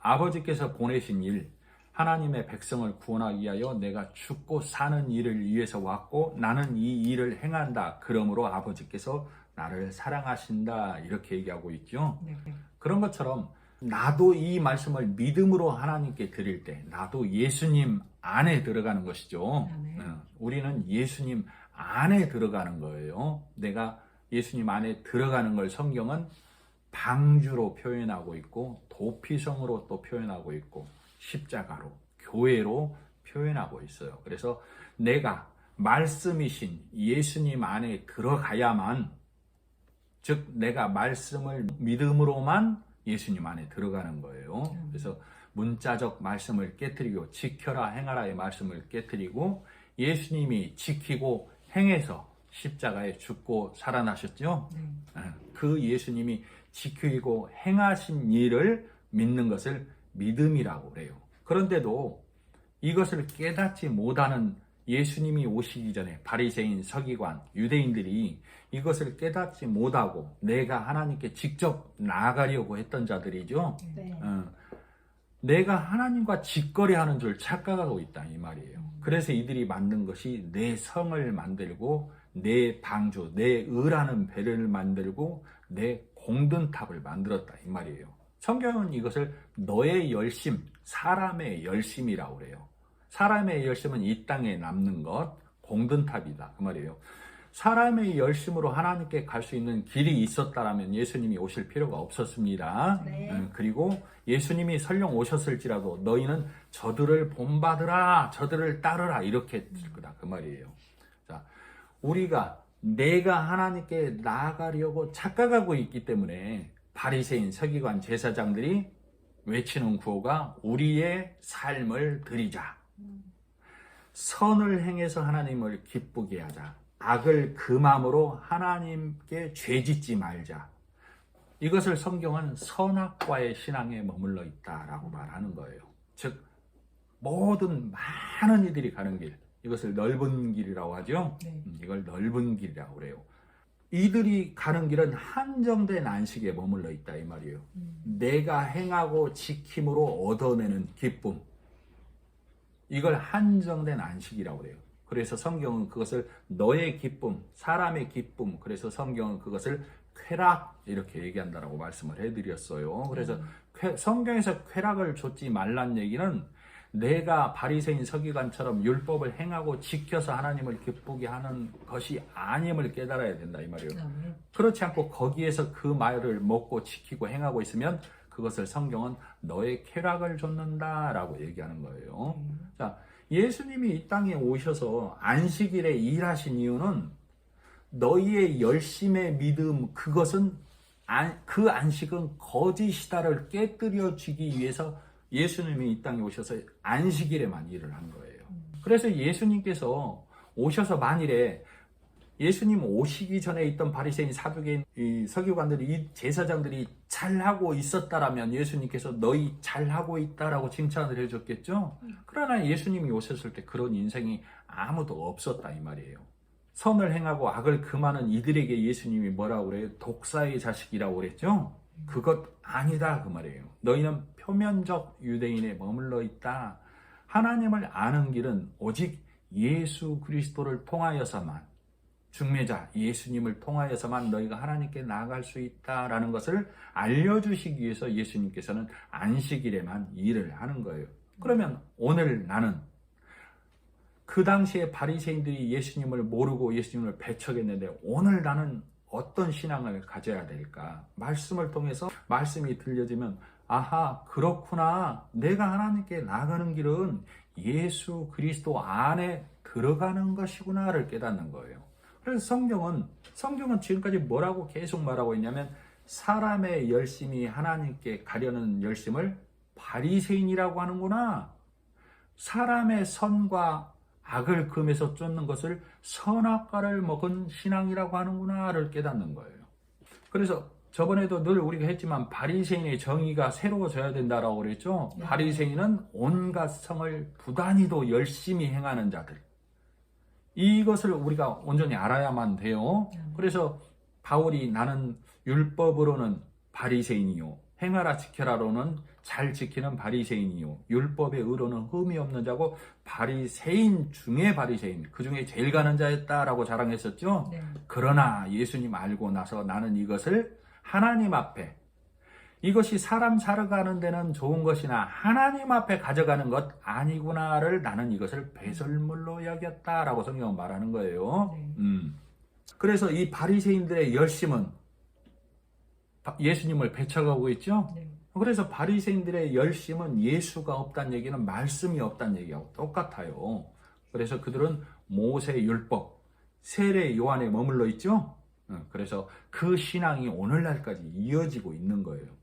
아버지께서 보내신 일, 하나님의 백성을 구원하기 위하여 내가 죽고 사는 일을 위해서 왔고 나는 이 일을 행한다. 그러므로 아버지께서 나를 사랑하신다. 이렇게 얘기하고 있죠. 네. 그런 것처럼 나도 이 말씀을 믿음으로 하나님께 드릴 때 나도 예수님 안에 들어가는 것이죠. 네. 어, 우리는 예수님 안에 들어가는 거예요. 내가 예수님 안에 들어가는 걸 성경은 방주로 표현하고 있고 도피성으로 또 표현하고 있고 십자가로 교회로 표현하고 있어요. 그래서 내가 말씀이신 예수님 안에 들어가야만 즉 내가 말씀을 믿음으로만 예수님 안에 들어가는 거예요. 그래서 문자적 말씀을 깨뜨리고 지켜라 행하라의 말씀을 깨뜨리고 예수님이 지키고 행해서 십자가에 죽고 살아나셨죠. 네. 예, 그 예수님이 지키고 행하신 일을 믿는 것을 믿음이라고 그래요. 그런데도 이것을 깨닫지 못하는 예수님이 오시기 전에 바리새인, 서기관, 유대인들이 이것을 깨닫지 못하고 내가 하나님께 직접 나아가려고 했던 자들이죠. 네. 어, 내가 하나님과 직거래하는 줄 착각하고 있다 이 말이에요. 그래서 이들이 만든 것이 내 성을 만들고 내 방주, 내 의라는 배를 만들고 내 공든 탑을 만들었다 이 말이에요. 성경은 이것을 너의 열심, 사람의 열심이라고 그래요. 사람의 열심은 이 땅에 남는 것, 공든 탑이다 그 말이에요. 사람의 열심으로 하나님께 갈 수 있는 길이 있었다라면 예수님이 오실 필요가 없었습니다. 네. 음, 그리고 예수님이 설령 오셨을지라도 너희는 저들을 본받으라, 저들을 따르라 이렇게 했을 거다 그 말이에요. 자, 우리가 내가 하나님께 나아가려고 착각하고 있기 때문에 바리새인, 서기관, 제사장들이 외치는 구호가 우리의 삶을 드리자. 선을 행해서 하나님을 기쁘게 하자. 악을 금함으로 하나님께 죄짓지 말자. 이것을 성경은 선악과의 신앙에 머물러 있다라고 말하는 거예요. 즉 모든 많은 이들이 가는 길, 이것을 넓은 길이라고 하죠. 네. 음, 이걸 넓은 길이라고 그래요. 이들이 가는 길은 한정된 안식에 머물러 있다 이 말이에요. 내가 행하고 지킴으로 얻어내는 기쁨. 이걸 한정된 안식이라고 그래요. 그래서 성경은 그것을 너의 기쁨, 사람의 기쁨, 그래서 성경은 그것을 쾌락 이렇게 얘기한다라고 말씀을 해드렸어요. 그래서 쾌- 성경에서 쾌락을 줬지 말란 얘기는 내가 바리새인 서기관처럼 율법을 행하고 지켜서 하나님을 기쁘게 하는 것이 아님을 깨달아야 된다 이 말이에요. 네. 그렇지 않고 거기에서 그 말을 먹고 지키고 행하고 있으면 그것을 성경은 너의 쾌락을 줬는다라고 얘기하는 거예요. 자, 예수님이 이 땅에 오셔서 안식일에 일하신 이유는 너희의 열심의 믿음 그것은 안- 그 안식은 거짓이다를 깨뜨려 주기 위해서 예수님이 이 땅에 오셔서 안식일에만 일을 한 거예요. 그래서 예수님께서 오셔서 만일에 예수님 오시기 전에 있던 바리새인 사두개인 이 서기관들이 이 제사장들이 잘하고 있었다라면 예수님께서 너희 잘하고 있다라고 칭찬을 해줬겠죠. 그러나 예수님이 오셨을 때 그런 인생이 아무도 없었다 이 말이에요. 선을 행하고 악을 금하는 이들에게 예수님이 뭐라고 그래요? 독사의 자식이라고 그랬죠. 그것 아니다 그 말이에요. 너희는 표면적 유대인에 머물러 있다. 하나님을 아는 길은 오직 예수 그리스도를 통하여서만 중매자 예수님을 통하여서만 너희가 하나님께 나아갈 수 있다라는 것을 알려주시기 위해서 예수님께서는 안식일에만 일을 하는 거예요. 그러면 오늘 나는 그 당시에 바리새인들이 예수님을 모르고 예수님을 배척했는데 오늘 나는 어떤 신앙을 가져야 될까? 말씀을 통해서 말씀이 들려지면 아하 그렇구나 내가 하나님께 나가는 길은 예수 그리스도 안에 들어가는 것이구나를 깨닫는 거예요. 그래서 성경은 성경은 지금까지 뭐라고 계속 말하고 있냐면 사람의 열심이 하나님께 가려는 열심을 바리새인이라고 하는구나. 사람의 선과 악을 금에서 쫓는 것을 선악과를 먹은 신앙이라고 하는구나를 깨닫는 거예요. 그래서 저번에도 늘 우리가 했지만 바리새인의 정의가 새로워져야 된다라고 그랬죠. 네. 바리새인은 온갖 성을 부단히도 열심히 행하는 자들. 이것을 우리가 온전히 알아야만 돼요. 그래서 바울이 나는 율법으로는 바리새인이요 행하라 지켜라로는 잘 지키는 바리새인이요 율법의 의로는 흠이 없는 자고 바리새인 중에 바리새인 그 중에 제일 가는 자였다라고 자랑했었죠. 네. 그러나 예수님 알고 나서 나는 이것을 하나님 앞에 이것이 사람 살아가는 데는 좋은 것이나 하나님 앞에 가져가는 것 아니구나를 나는 이것을 배설물로 여겼다라고 성경은 말하는 거예요. 네. 음. 그래서 이 바리새인들의 열심은 바- 예수님을 배척하고 있죠. 네. 그래서 바리새인들의 열심은 예수가 없다는 얘기는 말씀이 없다는 얘기하고 똑같아요. 그래서 그들은 모세 율법, 세례 요한에 머물러 있죠. 어, 그래서 그 신앙이 오늘날까지 이어지고 있는 거예요.